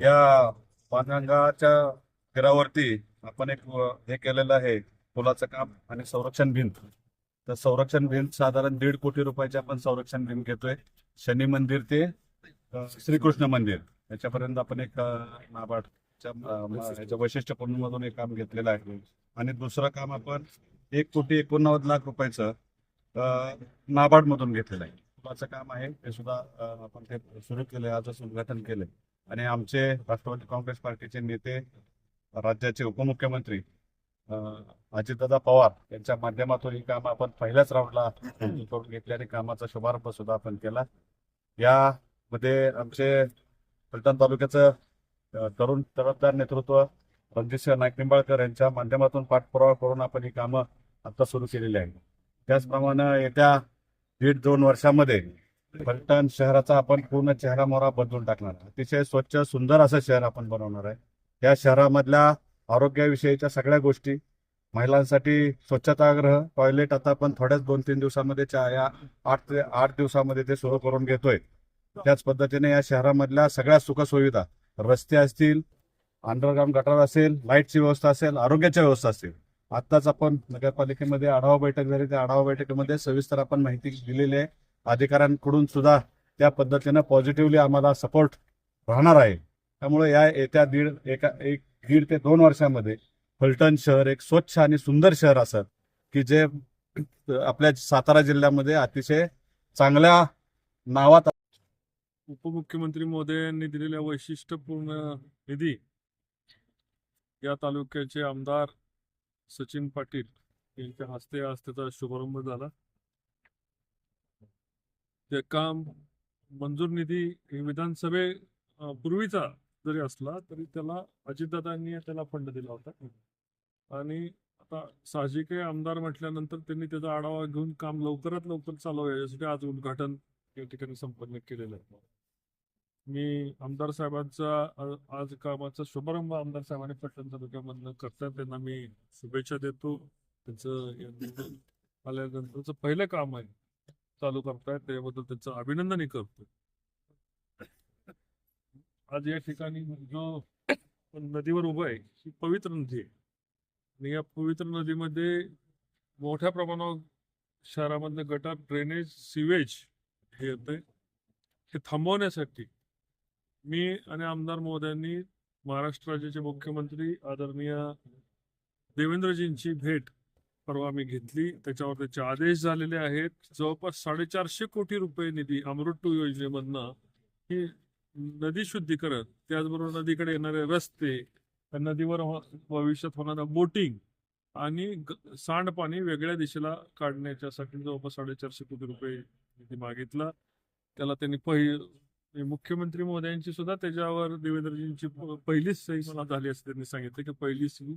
या पानगंगाच्या घरावरती आपण एक हे केलेलं आहे पुलाचं काम आणि संरक्षण भिंत. तर संरक्षण भिंत साधारण दीड कोटी रुपयाची आपण संरक्षण भिंत घेतोय. शनी मंदिर ते श्रीकृष्ण मंदिर. याच्यापर्यंत आपण एक नाबार्डच्या याच्या वैशिष्ट्यपूर्ण मधून एक काम घेतलेलं आहे. आणि दुसरं काम आपण एक कोटी एकोणनव्वद लाख रुपयाचं नाबार्ड मधून घेतलेलं आहे. पुलाचं काम आहे. ते सुद्धा आपण ते सुरू केलंय आजच उद्घाटन केलंय. आणि आमचे राष्ट्रवादी काँग्रेस पार्टीचे नेते राज्याचे उपमुख्यमंत्री अजितदादा पवार यांच्या माध्यमातून ही काम आपण पहिल्याच राऊंडला करून घेतली आणि कामाचा शुभारंभ सुद्धा आपण केला. यामध्ये आमचे फलटण तालुक्याचं तरुण तडफदार नेतृत्व रणजितसिंह नाईक निंबाळकर यांच्या माध्यमातून पाठपुरावा करून आपण ही कामं आता सुरू केलेली आहे त्याचप्रमाणे येत्या दीड दोन वर्षामध्ये फलटण शहराचा आपण पूर्ण चेहरा मोहरा बदलून टाकणार. अतिशय स्वच्छ सुंदर असं शहर आपण बनवणार आहे. या शहरामधल्या आरोग्याविषयीच्या सगळ्या गोष्टी महिलांसाठी स्वच्छतागृह टॉयलेट आता आपण थोड्याच दोन तीन दिवसामध्ये या आठ ते आठ दिवसामध्ये ते सुरू करून घेतोय. त्याच पद्धतीने या शहरामधल्या सगळ्या सुखसुविधा रस्ते असतील अंडरग्राऊंड गटार असेल लाईटची व्यवस्था असेल आरोग्याची व्यवस्था असेल. आत्ताच आपण नगरपालिकेमध्ये आढावा बैठक झाली. त्या आढावा बैठकीमध्ये सविस्तर आपण माहिती दिलेली आहे. अधिकाऱ्यांकडून सुद्धा त्या पद्धतीनं पॉझिटिव्हली आम्हाला सपोर्ट राहणार आहे. त्यामुळे या येत्या दीड एका एक दीड ते दोन वर्षामध्ये फलटण शहर एक स्वच्छ आणि सुंदर शहर असत की जे आपल्या सातारा जिल्ह्यामध्ये अतिशय चांगल्या नावात उपमुख्यमंत्री महोदयांनी दिलेल्या वैशिष्ट्यपूर्ण निधी या तालुक्याचे आमदार सचिन पाटील यांच्या हस्ते आज त्याचा शुभारंभ झाला. ते काम मंजूर निधी विधानसभे पूर्वीचा जरी असला तरी त्याला अजितदादांनी त्याला फंड दिला होता. आणि आता साहजिक आहे आमदार म्हटल्यानंतर त्यांनी त्याचा आढावा घेऊन काम लवकरात लवकर चालू याच्यासाठी आज उद्घाटन या ठिकाणी संपन्न केलेलं आहे. मी आमदार साहेबांचा आज कामाचा शुभारंभ आमदार साहेबांनी पटण तालुक्यामधनं करतात त्यांना मी शुभेच्छा देतो. त्यांचं आल्यानंतरचं पहिलं काम आहे. चालू करतायत त्याबद्दल त्यांचं अभिनंदनही करतो. आज या ठिकाणी जो नदीवर उभं आहे ही पवित्र नदी आहे. आणि या पवित्र नदीमध्ये मोठ्या प्रमाणावर शहरामधलं गटार ड्रेनेज सिवेज हे येतंय. हे थांबवण्यासाठी मी आणि आमदार महोदयांनी महाराष्ट्र राज्याचे मुख्यमंत्री आदरणीय देवेंद्रजींची भेट परवा मी घेतली. त्याच्यावर त्याचे आदेश झालेले आहेत. जवळपास साडेचारशे कोटी रुपये निधी अमृत टू योजनेमधनं ही नदी शुद्धीकरण त्याचबरोबर नदीकडे येणारे रस्ते नदीवर हो, भविष्यात होणारा बोटिंग आणि सांडपाणी वेगळ्या दिशेला काढण्याच्यासाठी जवळपास साडेचारशे कोटी रुपये निधी मागितला. त्याला त्यांनी पहि मुख्यमंत्री महोदयांची सुद्धा त्याच्यावर देवेंद्रजींची पहिलीच सही मला झाली असं त्यांनी सांगितलं की पहिली सही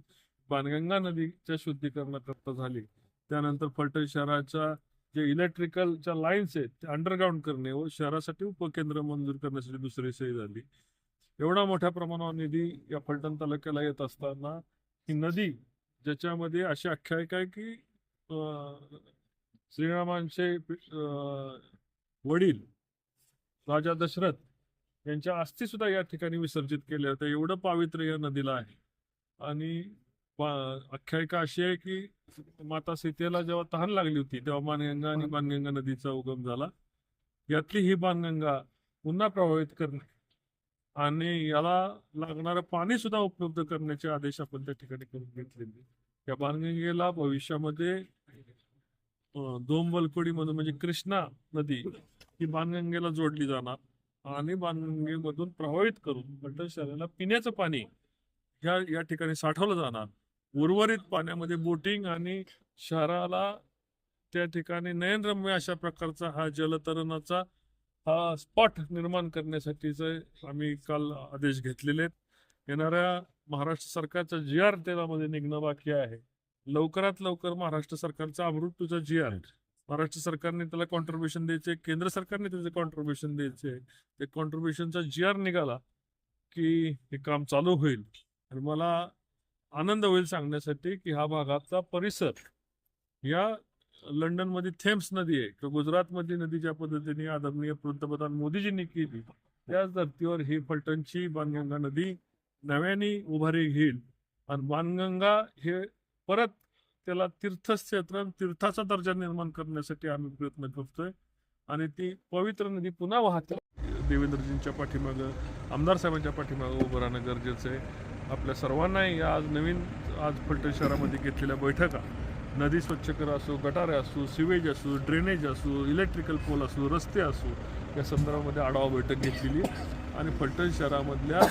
बाणगंगा नदीच्या शुद्धीकरणाकरता झाली. त्यानंतर फलटण शहराच्या जे इलेक्ट्रिकलच्या लाईन्स आहेत ते अंडरग्राऊंड करणे व शहरासाठी उपकेंद्र मंजूर करण्यासाठी दुसरी सही झाली. एवढा मोठ्या प्रमाणावर निधी या फलटण तालुक्याला येत असताना ही नदी ज्याच्यामध्ये अशी आख्यायिका आहे की अं, श्रीरामांचे अं, वडील राजा दशरथ यांच्या अस्थी सुद्धा या ठिकाणी विसर्जित केल्या होत्या. एवढं पावित्र्य या नदीला आहे. आणि आख्यायिका अशी आहे की माता सीतेला जेव्हा तहान लागली होती तेव्हा बाणगंगा आणि बाणगंगा नदीचा उगम झाला. यातली ही बाणगंगा पुन्हा प्रभावित करणे आणि याला लागणारं पाणी सुद्धा उपलब्ध करण्याचे आदेश आपण त्या ठिकाणी करून घेतलेले. या बाणगंगेला भविष्यामध्ये दोंबलकोडी मधून म्हणजे कृष्णा नदी ही बाणगंगेला जोडली जाणार आणि बाणगंगेमधून प्रभावित करून शहराला पिण्याचं पाणी ह्या या ठिकाणी साठवलं जाणार. उर्वरित पाण्यामध्ये बोटिंग आणि शहराला त्या ठिकाणी नयनरम्य अशा प्रकारचा हा जलतरणाचा हा स्पॉट निर्माण करण्यासाठीचे आम्ही काल आदेश घेतलेले आहेत. येणाऱ्या महाराष्ट्र सरकारचा जी आर त्यामध्ये निघणं बाकी आहे. लवकरात लवकर महाराष्ट्र सरकारचा अमृतूचा जी आर महाराष्ट्र सरकारने त्याला कॉन्ट्रीब्युशन द्यायचे केंद्र सरकारने त्याचे कॉन्ट्रीब्युशन द्यायचे. ते कॉन्ट्रीब्युशनचा जी आर निघाला की हे काम चालू होईल. आणि मला आनंद होईल सांगण्यासाठी की हा भागाचा परिसर या लंडनमध्ये थेम्स नदी आहे. किंवा गुजरातमध्ये नदी ज्या पद्धतीने आदरणीय पंतप्रधान मोदीजींनी केली त्याच धर्तीवर ही फलटणची बाणगंगा नदी नव्याने उभारी घेईल. आणि बाणगंगा हे परत त्याला तीर्थक्षेत्र तीर्थाचा दर्जा निर्माण करण्यासाठी आम्ही प्रयत्न करतोय. आणि ती पवित्र नदी पुन्हा वाहते. देवेंद्रजींच्या पाठीमागं आमदार साहेबांच्या पाठीमागं उभं राहणं गरजेचं आहे. आपल्या सर्वांनाही या आज नवीन आज फलटण शहरामध्ये घेतलेल्या बैठका. नदी स्वच्छ करा असो गटारे असो सिवेज असो ड्रेनेज असो इलेक्ट्रिकल पोल असो रस्ते असो या संदर्भामध्ये आढावा बैठक घेतलेली आणि फलटण शहरामधल्या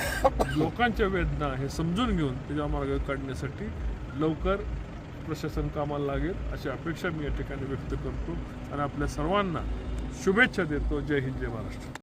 लोकांच्या वेदना हे समजून घेऊन त्याच्या मार्ग काढण्यासाठी लवकर प्रशासन कामाला लागेल अशी अपेक्षा मी या ठिकाणी व्यक्त करतो. आणि आपल्या सर्वांना शुभेच्छा देतो. जय हिंद जय महाराष्ट्र.